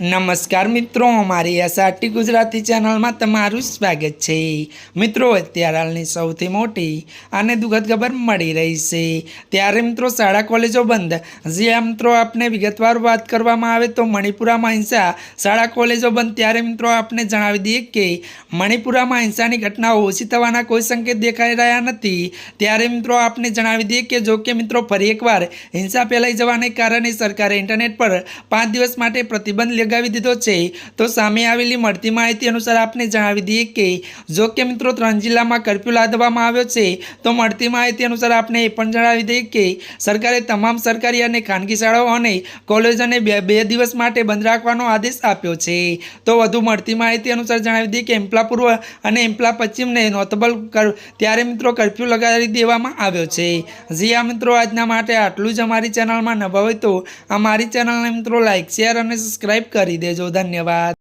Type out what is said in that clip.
નમસ્કાર મિત્રો, અમારી એસઆરટી ગુજરાતી ચેનલમાં તમારું સ્વાગત છે. મિત્રો, અત્યારે હાલની સૌથી મોટી અને દુઃખદ ખબર મળી રહી છે. ત્યારે મિત્રો, શાળા કોલેજો બંધ. જે મિત્રો આપને વિગતવાર વાત કરવામાં આવે તો મણિપુરામાં હિંસા. શાળા કોલેજો બંધ ત્યારે મિત્રો આપને જણાવી દઈએ કે મણિપુરામાં હિંસાની ઘટનાઓ ઓછી થવાના કોઈ સંકેત દેખાઈ રહ્યા નથી. ત્યારે મિત્રો આપને જણાવી દઈએ કે જો કે મિત્રો ફરી એકવાર હિંસા ફેલાઈ જવાને કારણે સરકારે ઇન્ટરનેટ પર પાંચ દિવસ માટે પ્રતિબંધ લગાવી દીધો છે. તો સામે આવેલી મળતી માહિતી અનુસાર આપને જણાવી દઈએ કે, જો કે મિત્રો ત્રણ જિલ્લામાં કર્ફ્યુ લાદવામાં આવ્યો છે, તો મળતી માહિતી અનુસાર આપને એ પણ જણાવી દઈએ કે, સરકારે તમામ સરકારી અને ખાનગી શાળાઓ અને કોલેજોને બે બે દિવસ માટે બંધ રાખવાનો આદેશ આપ્યો છે. તો વધુ મળતી માહિતી અનુસાર જણાવી દઈએ કે એમ્પલા પૂર્વ અને એમ્પલા પશ્ચિમને નોતબલ ત્યારે મિત્રો કર્ફ્યુ લગાવી દેવામાં આવ્યો છે. જી આ મિત્રો, આજના માટે આટલું જ અમારી ચેનલમાં નવા હોય તો અમારી ચેનલને મિત્રો લાઇક શેર અને સબસ્ક્રાઈબ કરી દેજો ધન્યવાદ.